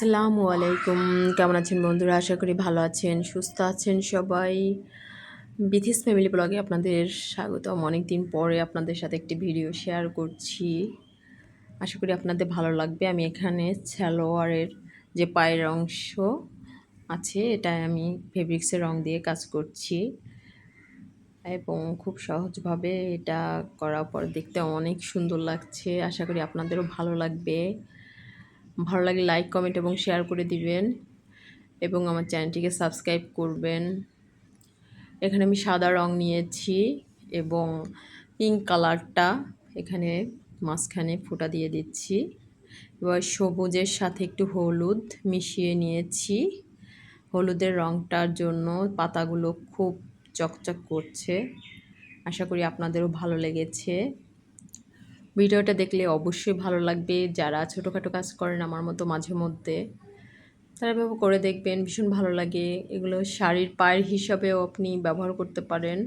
আসসালামু আলাইকুম। কেমন আছেন বন্ধুরা? আশা করি ভালো আছেন, সুস্থ আছেন সবাই। বিথিস ফ্যামিলি ব্লগে আপনাদের স্বাগতম। অনেক দিন পরে আপনাদের সাথে একটি ভিডিও শেয়ার করছি। আশা করি আপনাদের ভালো লাগবে। আমি এখানে স্যালোয়ারের যে পায়ের অংশ আছে, এটা আমি ফেব্রিক্সের রং দিয়ে কাজ করছি এবং খুব সহজভাবে এটা করার পর দেখতে অনেক সুন্দর লাগছে। আশা করি আপনাদেরও ভালো লাগবে। ভালো লাগে লাইক কমেন্ট এবং শেয়ার করে দিবেন এবং আমার চ্যানেলটিকে সাবস্ক্রাইব করবেন। এখানে আমি সাদা রং নিয়েছি এবং পিঙ্ক কালারটা এখানে মাঝখানে ফোটা দিয়ে দিচ্ছি। এবার সবুজের সাথে একটু হলুদ মিশিয়ে নিয়েছি। হলুদের রংটার জন্য পাতাগুলো খুব চকচক করছে। আশা করি আপনাদেরও ভালো লেগেছে। ভিডিওটা দেখলে অবশ্যই ভালো লাগবে। যারা ছোটোখাটো কাজ করেন আমার মতো মাঝে মধ্যে, তারা এভাবে করে দেখবেন, ভীষণ ভালো লাগে। এগুলো শাড়ির পায়ের হিসাবেও আপনি ব্যবহার করতে পারেন।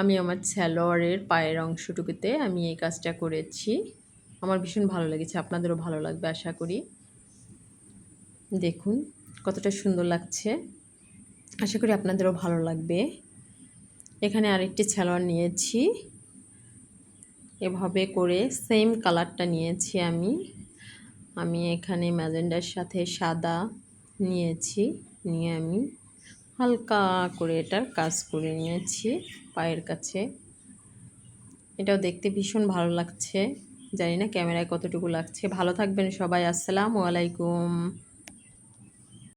আমি আমার স্যালোয়ারের পায়ের অংশটুকুতে আমি এই কাজটা করেছি। আমার ভীষণ ভালো লেগেছে, আপনাদেরও ভালো লাগবে আশা করি। দেখুন কতটা সুন্দর লাগছে। আশা করি আপনাদেরও ভালো লাগবে। এখানে আরেকটি স্যালোয়ার নিয়েছি। এভাবে করে সেম কালারটা নিয়েছি আমি। আমি এখানে ম্যাজেন্ডার সাথে সাদা নিয়েছি, নিয়ে আমি হালকা করে এটার কাজ করে নিয়েছি পায়ের কাছে। এটাও দেখতে ভীষণ ভালো লাগছে। জানি না ক্যামেরায় কতটুকু লাগছে। ভালো থাকবেন সবাই। আসসালামু আলাইকুম।